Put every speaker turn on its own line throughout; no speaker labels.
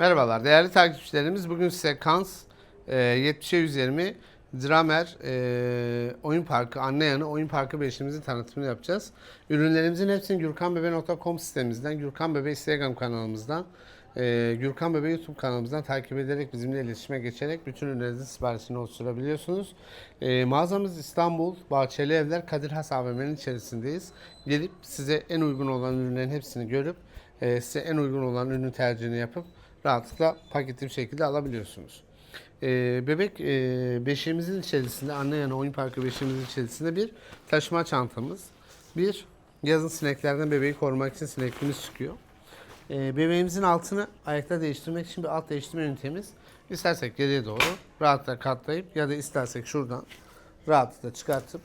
Merhabalar değerli takipçilerimiz. Bugün size Kans e, 70'e 120 Dramer e, Oyun Parkı, Anneyanı Oyun Parkı beşimizin tanıtımını yapacağız. Ürünlerimizin hepsini gürkanbebe.com sitemizden, Gürkan Bebe Instagram kanalımızdan, e, Gürkan Bebe YouTube kanalımızdan takip ederek bizimle iletişime geçerek bütün ürünlerinizin siparişini oluşturabiliyorsunuz. E, mağazamız İstanbul, Bahçeli Evler, Kadir Has AVM'nin içerisindeyiz. Gelip size en uygun olan ürünlerin hepsini görüp e, size en uygun olan ürünün tercihini yapıp rahatlıkla paketli bir şekilde alabiliyorsunuz. E, bebek e, beşiğimizin içerisinde, anne yanı oyun parkı beşiğimizin içerisinde bir taşıma çantamız, bir yazın sineklerden bebeği korumak için sinekliğimiz çıkıyor. E, bebeğimizin altını ayakta değiştirmek için bir alt değiştirme ünitemiz. İstersek geriye doğru rahatlıkla katlayıp ya da istersek şuradan rahatlıkla çıkartıp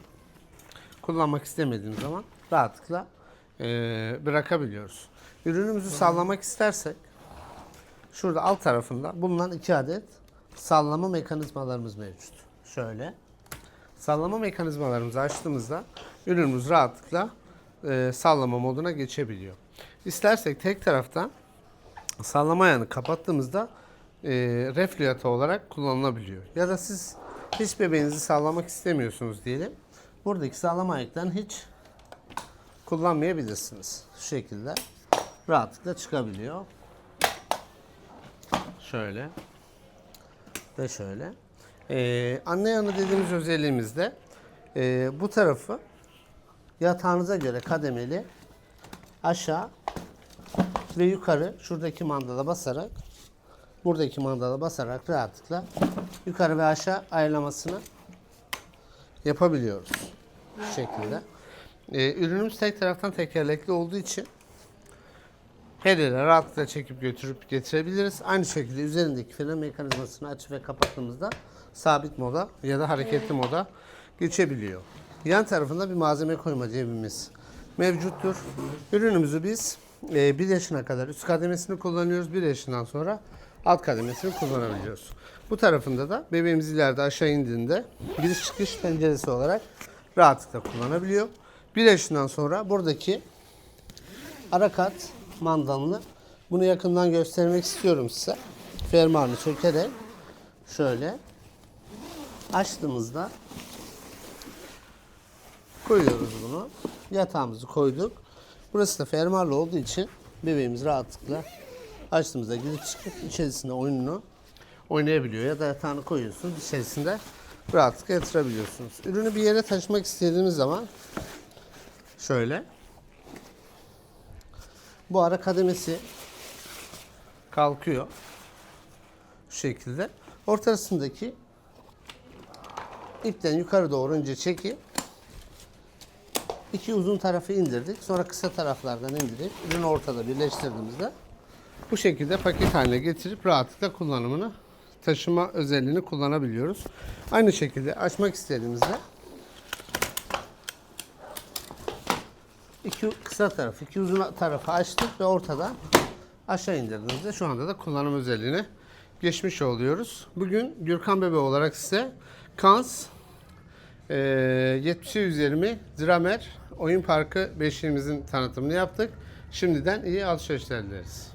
kullanmak istemediğimiz zaman rahatlıkla e, bırakabiliyoruz. Ürünümüzü sallamak istersek şurada alt tarafında bulunan iki adet sallama mekanizmalarımız mevcut. Şöyle. Sallama mekanizmalarımızı açtığımızda ürünümüz rahatlıkla e, sallama moduna geçebiliyor. İstersek tek taraftan sallama ayağını kapattığımızda e, reflüata olarak kullanılabiliyor. Ya da siz hiç bebeğinizi sallamak istemiyorsunuz diyelim. Buradaki sallama ayaklarını hiç kullanmayabilirsiniz. Şu şekilde rahatlıkla çıkabiliyor. Şöyle ve şöyle. Ee, anne dediğimiz özelliğimizde e, bu tarafı yatağınıza göre kademeli aşağı ve yukarı şuradaki mandala basarak buradaki mandala basarak rahatlıkla yukarı ve aşağı ayarlamasını yapabiliyoruz. Bu şekilde. Ee, ürünümüz tek taraftan tekerlekli olduğu için yere rahatlıkla çekip götürüp getirebiliriz. Aynı şekilde üzerindeki fren mekanizmasını açıp ve kapattığımızda sabit moda ya da hareketli moda geçebiliyor. Yan tarafında bir malzeme koyma cebimiz mevcuttur. Ürünümüzü biz 1 yaşına kadar üst kademesini kullanıyoruz. 1 yaşından sonra alt kademesini kullanabiliyoruz. Bu tarafında da bebeğimiz ileride aşağı indiğinde giriş çıkış penceresi olarak rahatlıkla kullanabiliyor. 1 yaşından sonra buradaki ara kat mandalını bunu yakından göstermek istiyorum size. Fermuarını sökerek şöyle açtığımızda koyuyoruz bunu. Yatağımızı koyduk. Burası da fermuarlı olduğu için bebeğimiz rahatlıkla açtığımızda girip çıkıp içerisinde oyununu oynayabiliyor. Ya da yatağını koyuyorsunuz içerisinde rahatlıkla yatırabiliyorsunuz. Ürünü bir yere taşımak istediğimiz zaman şöyle bu ara kademesi kalkıyor. Şu şekilde. Ortasındaki ipten yukarı doğru önce çekip iki uzun tarafı indirdik. Sonra kısa taraflardan indirip ürünü ortada birleştirdiğimizde bu şekilde paket haline getirip rahatlıkla kullanımını taşıma özelliğini kullanabiliyoruz. Aynı şekilde açmak istediğimizde iki kısa tarafı, iki uzun tarafı açtık ve ortada aşağı indirdiğimizde şu anda da kullanım özelliğine geçmiş oluyoruz. Bugün Gürkan Bebe olarak size Kans e, 70'e 120 Dramer Oyun Parkı beşiğimizin tanıtımını yaptık. Şimdiden iyi alışverişler dileriz.